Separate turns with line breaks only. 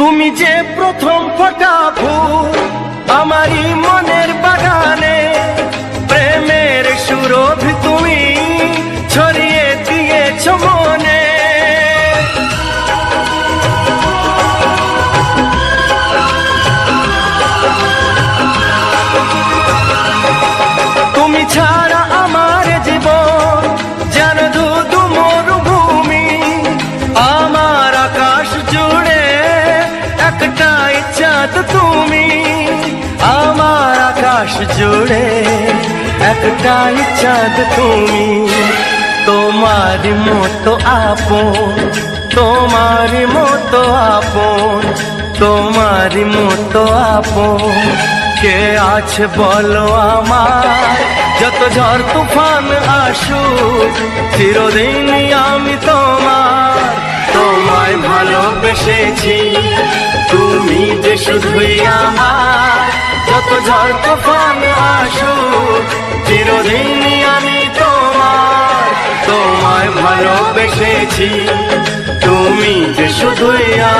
তুমি যে প্রথম ফোটা ফুল একটাই চাঁদ তুমি আমার আকাশ জুড়ে। একটাই চাঁদ তুমি, তোমার মতো আপন, তোমার মতো আপন, তোমার মতো আপন। কে আছে বলো আমার? যত ঝড় তুফান আসুক চিরদিন আমি তোমার। তোমায় ভালোবেসেছি তুমি যে শুধুই আমার, যত ঝড় তুফান আসু চিরদিন আমি তোমার, তোমায় ভালোবেসেছি। তুমি যে শুধুই আমার